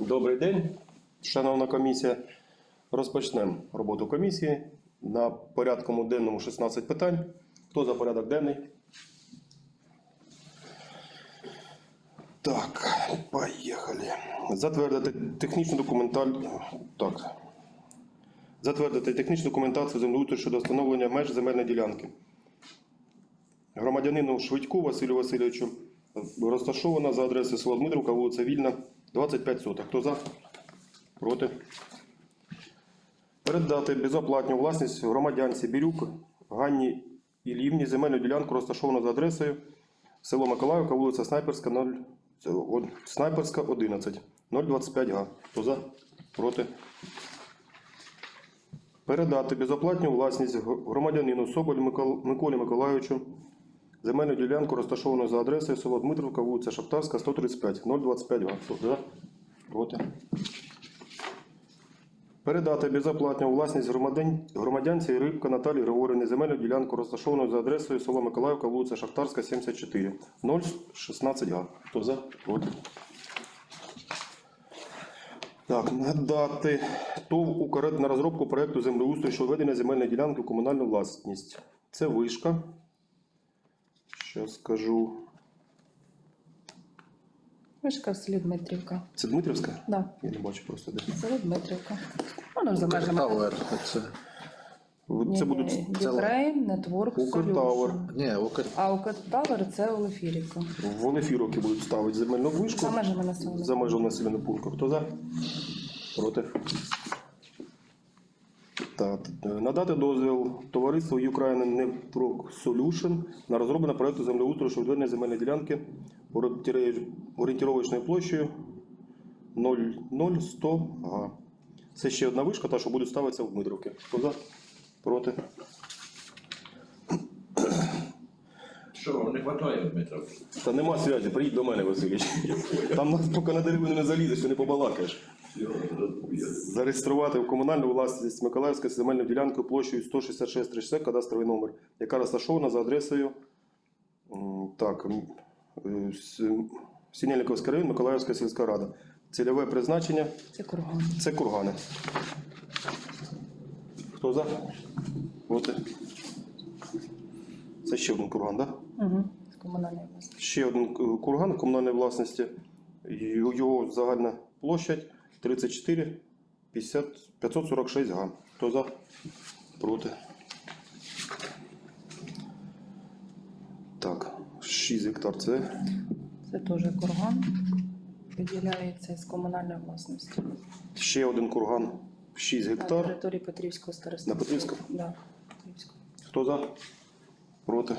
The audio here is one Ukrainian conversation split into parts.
Добрий день, шановна комісія. Розпочнемо роботу комісії. На порядку денному 16 питань. Хто за порядок денний? Так, поїхали. Затвердити технічну документаль... Так. Затвердити технічну документацію землеустрою щодо встановлення меж земельної ділянки. Громадянину Швидьку Василю Васильовичу розташована за адресою село Дмитрівка, вулиця Вільна, 25 соток. Хто за? Проти? Передати безоплатну власність громадянці Бірюк Ганні Ілівні земельну ділянку розташовану за адресою село Миколаївка, вулиця Снайперська, 0, Снайперська 11, 025 га. Хто за? Проти? Передати безоплатну власність громадянину Соболь Микол- Миколі Миколайовичу земельну ділянку розташовану за адресою село Дмитрівка, вулиця Шахтарська, 135, 025 га. За? Проти? Передати безоплатну у власність громадян, громадянці Рибка Наталії Григорівні земельну ділянку розташовану за адресою село Миколаївка, вулиця Шахтарська, 74, 016 га. Хто за? Проти? Так, надати ТОВ «Укрет» на розробку проекту землеустрою щодо введення земельної ділянки в комунальну власність. Це вишка. Зараз скажу. Вишка в селі Дмитрівка. Це Дмитрівська? Да, Я не бачу просто де. село Дмитрівка. Воно ж за межами. Укртауер, це. Це будуть Ukraine Network Укртауер. Solution. Ні, Укр... А Укртауер це Олефірівка. Вони фіроки будуть ставити земельну вишку. За межами населеного. За межами населеного пункту. Хто за? Проти. Так. е, Надати дозвіл товариству Ukraine Network Solution на розроблення проекту землеустрою щодо відведення земельної ділянки орієнтировочною площею 00100 га. Це ще одна вишка, та що буде ставитися в Дмитровці. Хто за? Проти. Що, не вистачає, Дмитро? Та нема зв'язі, приїдь до мене, Васильович. Там нас поки на деревину не залізеш, ти не побалакаєш. Зареєструвати в комунальну власність Миколаївська земельну ділянку площею 166 30 кадастровий номер, яка розташована за адресою м, так, м, е, С- Сінельниковський район, Миколаївська сільська рада. Цільове призначення Це курган. це кургани. Хто за? Проти. Це ще один курган, так? Да? Угу. З комунальної власності. Ще один е, курган комунальної власності. Й- Його загальна площадь 34 50, 546 га. Хто за? Проти. Так, 6 гектар це. Це теж курган. Виділяється з комунальної власності. Ще один курган 6 На гектар. території Петрівського старостату. На Петрівському? Да. Петрівського. Хто за? Проти.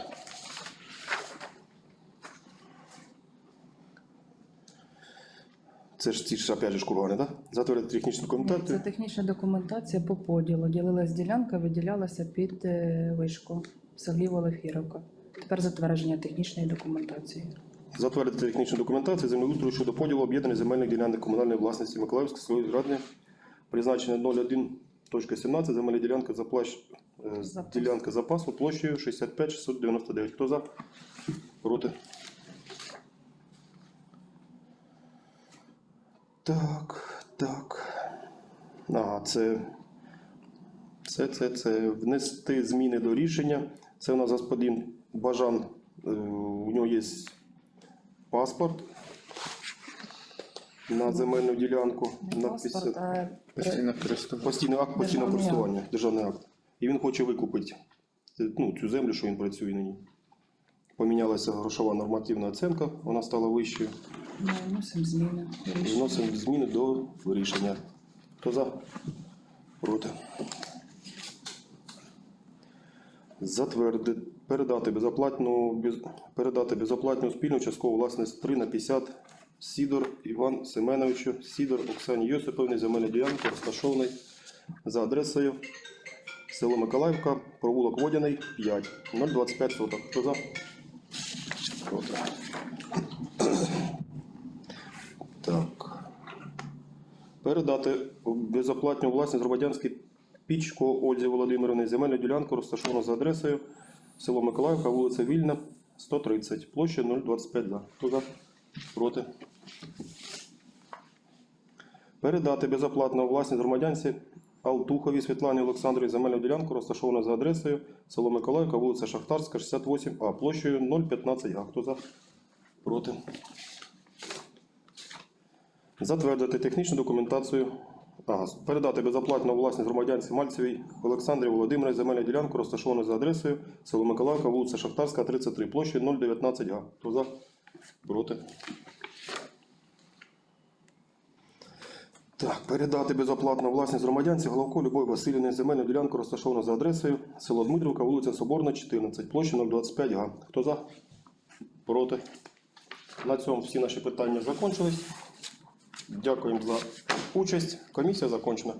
Це ж ці ж опять ж кургани, так? Да? Затвердити технічну Це документацію. технічна документація по поділу. Ділилась ділянка, виділялася під е, вишку Сергій Олефіровка. Тепер затвердження технічної документації. Затвердити технічну документацію землеустрою щодо поділу об'єднаних земельних ділянок комунальної власності Миколаївської селої ради, призначення 01.17, земельна ділянка за площ... е, Запас. ділянка запасу площею 65 699. Хто за? Проти? Так, так. Ага, це, це, це, це внести зміни до рішення. Це у нас господин Бажан. е, У нього є паспорт на земельну ділянку. Не на паспорт, 50 а Постійно користування. Постійний акт постійного користування, державний акт. І він хоче викупити е, ну, цю землю, що він працює на ній. Помінялася грошова нормативна оцінка, вона стала вищою. Ми вносимо зміни. Вносимо зміни до рішення. Хто за? Проти. Затвердити, передати безоплатну, без, передати безоплатну спільну часткову власність 3 на 50 Сідор Іван Семеновичу, Сідор Оксані Йосиповні, земельна ділянка, розташований за адресою село Миколаївка, провулок Водяний, 5, 025 соток. Хто за? Проти. Передати у безоплатну власність громадянській Пічко Ользі Володимирівні земельну ділянку розташовану за адресою село Миколаївка, вулиця Вільна, 130, площа 025 за. Хто за? Проти. Передати безоплатно власність громадянці Алтухові Світлані Олександрівні земельну ділянку, розташовану за адресою село Миколаївка, вулиця Шахтарська, 68А, площею 015 га. Хто за? Проти. Затвердити технічну документацію. Ага, передати безоплатно власність громадянці Мальцевій Олександрі Володимирі земельну ділянку, розташовану за адресою село Миколаївка, вулиця Шахтарська, 33, площею 019 га. Хто за? Проти. Так, передати безоплатно власність громадянці Головко Любові Васильівні земельну ділянку, розташовану за адресою село Дмитрівка, вулиця Соборна, 14, площа 025 га. Хто за? Проти. На цьому всі наші питання закончились. Дякуємо за участь. Комісія закончена.